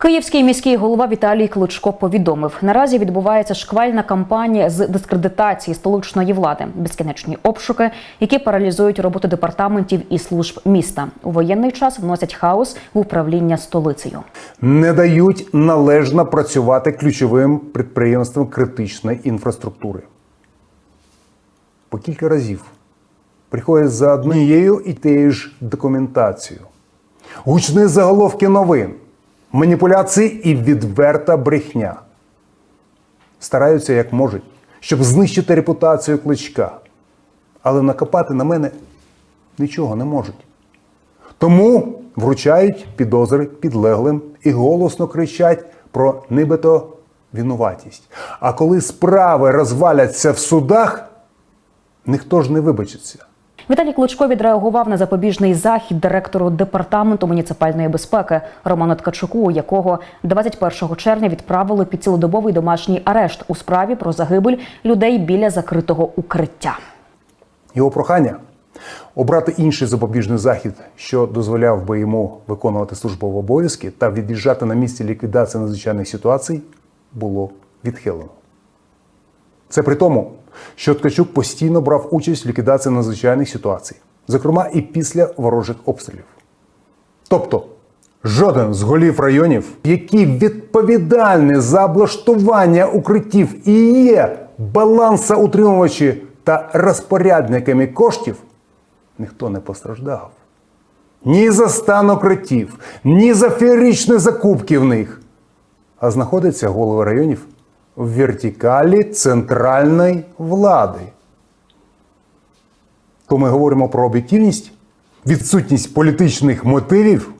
Київський міський голова Віталій Кличко повідомив: наразі відбувається шквальна кампанія з дискредитації столичної влади, безкінечні обшуки, які паралізують роботу департаментів і служб міста. У воєнний час вносять хаос в управління столицею. не дають належно працювати ключовим підприємствам критичної інфраструктури. По кілька разів приходять за однією і тією ж документацією. Гучні заголовки новин, маніпуляції і відверта брехня. Стараються як можуть, щоб знищити репутацію кличка. Але накопати на мене нічого не можуть. Тому вручають підозри підлеглим і голосно кричать про нібито винуватість. А коли справи розваляться в судах, ніхто ж не вибачиться. Віталій Кличко відреагував на запобіжний захід директору департаменту муніципальної безпеки Роману Ткачуку, якого 21 червня відправили під цілодобовий домашній арешт у справі про загибель людей біля закритого укриття. Його прохання обрати інший запобіжний захід, що дозволяв би йому виконувати службові обов'язки та від'їжджати на місці ліквідації надзвичайних ситуацій, було відхилено. Це при тому, що Ткачук постійно брав участь в ліквідації надзвичайних ситуацій, зокрема і після ворожих обстрілів. Тобто, жоден з голів районів, які відповідальні за облаштування укриттів і є балансоутримувачі та розпорядниками коштів, ніхто не постраждав. Ні за стан укриттів, ні за феєричні закупки в них. А знаходяться голови районів в вертикалі центральної влади. То ми говоримо про об'єктивність, відсутність політичних мотивів